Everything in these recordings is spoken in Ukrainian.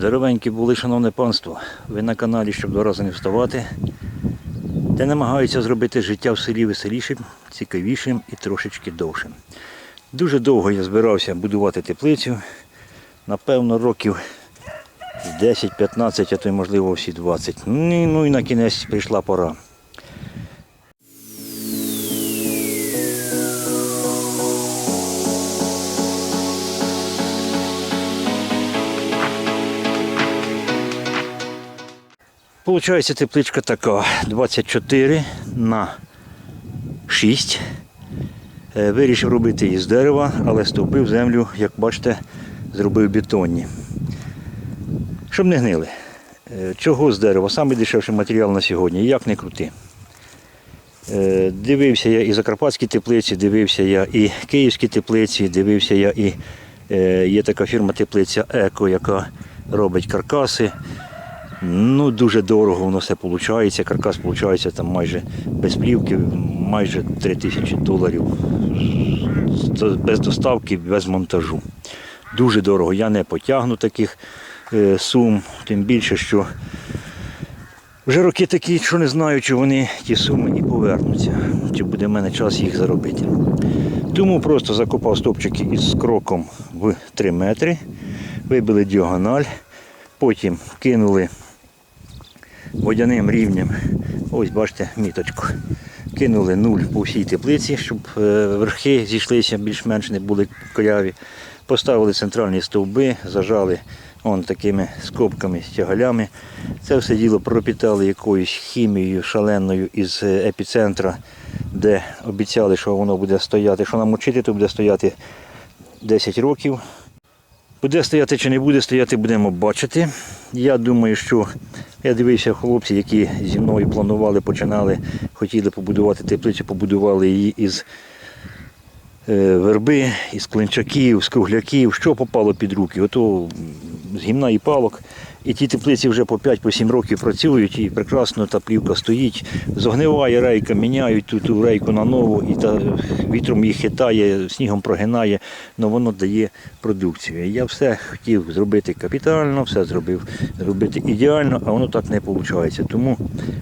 Здоровенькі були, шановне панство. Ви на каналі, щоб два рази не вставати, де намагаються зробити життя в селі веселішим, цікавішим і трошечки довшим. Дуже довго я збирався будувати теплицю. Напевно, років 10-15, а то й можливо всі 20. Ну, ну і на кінець прийшла пора. Получається тепличка така 24 на 6. Е, Вирішив робити її з дерева, але стовпи в землю, як бачите, зробив бетонні. Щоб не гнили. Е, Чого з дерева? Самий дешевший матеріал на сьогодні, як не крути. Е, Дивився я і закарпатські теплиці, дивився я і київські теплиці, дивився я і є така фірма теплиця Еко, яка робить каркаси. Ну, дуже дорого воно все виходить. Каркас виходить там майже без плівки, майже 3 тисячі доларів. Без доставки, без монтажу. Дуже дорого. Я не потягну таких е, сум, тим більше, що вже роки такі, що не знаю, чи вони ті суми і повернуться, чи буде в мене час їх заробити. Тому просто закопав стовпчики із кроком в 3 метри, вибили діагональ, потім кинули водяним рівнем, ось бачите, міточку. Кинули нуль по всій теплиці, щоб е, верхи зійшлися, більш-менш не були коряві. Поставили центральні стовби, зажали он такими скобками, стягалями. Це все діло пропітали якоюсь хімією шаленою із е, епіцентра, де обіцяли, що воно буде стояти, що намочити, то буде стояти 10 років. Буде стояти чи не буде стояти, будемо бачити. Я думаю, що я дивився хлопці, які зі мною планували, починали, хотіли побудувати теплицю, побудували її із е, верби, із клинчаків, з кругляків, що попало під руки. Ото з гімна і палок. І ті теплиці вже по 5-7 років працюють, і прекрасно та плівка стоїть. Зогниває рейка, міняють ту, ту рейку на нову, і та вітром їх хитає, снігом прогинає, але воно дає продукцію. Я все хотів зробити капітально, все зробив зробити ідеально, а воно так не виходить. Тому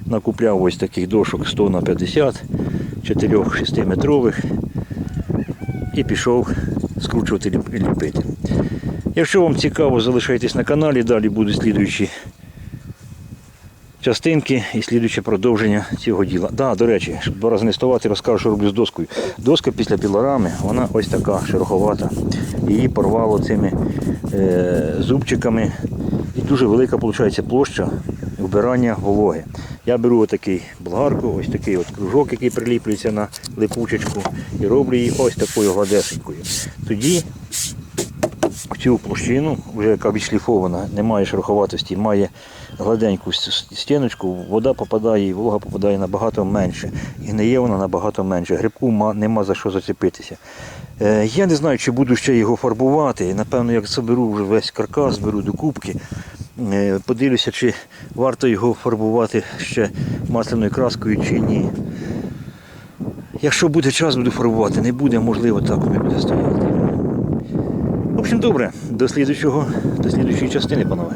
накупляв ось таких дошок 100 на 50, 4-6 метрових і пішов скручувати ліп- ліпити. Якщо вам цікаво, залишайтесь на каналі, далі будуть слідуючі частинки і слідуюче продовження цього діла. Да, до речі, щоб два розкажу, що роблю з доскою. Доска після пілорами, вона ось така шероховата. Її порвало цими е, зубчиками. І дуже велика виходить площа вбирання вологи. Я беру отакий болгарку, ось такий от кружок, який приліплюється на липучечку, і роблю її ось такою гладесенькою. Тоді цю площину, вже яка відшліфована, немає шероховатості, має гладеньку стіночку, вода попадає і волога попадає набагато менше. І гниє вона набагато менше. Грибку нема за що зацепитися. Е, я не знаю, чи буду ще його фарбувати. Напевно, як заберу вже весь каркас, зберу до кубки. е, Подивлюся, чи варто його фарбувати ще масляною краскою чи ні. Якщо буде час, буду фарбувати. Не буде, можливо, так воно буде стояти. Общем, добре, до слідуючого, до слідуючої частини, панове.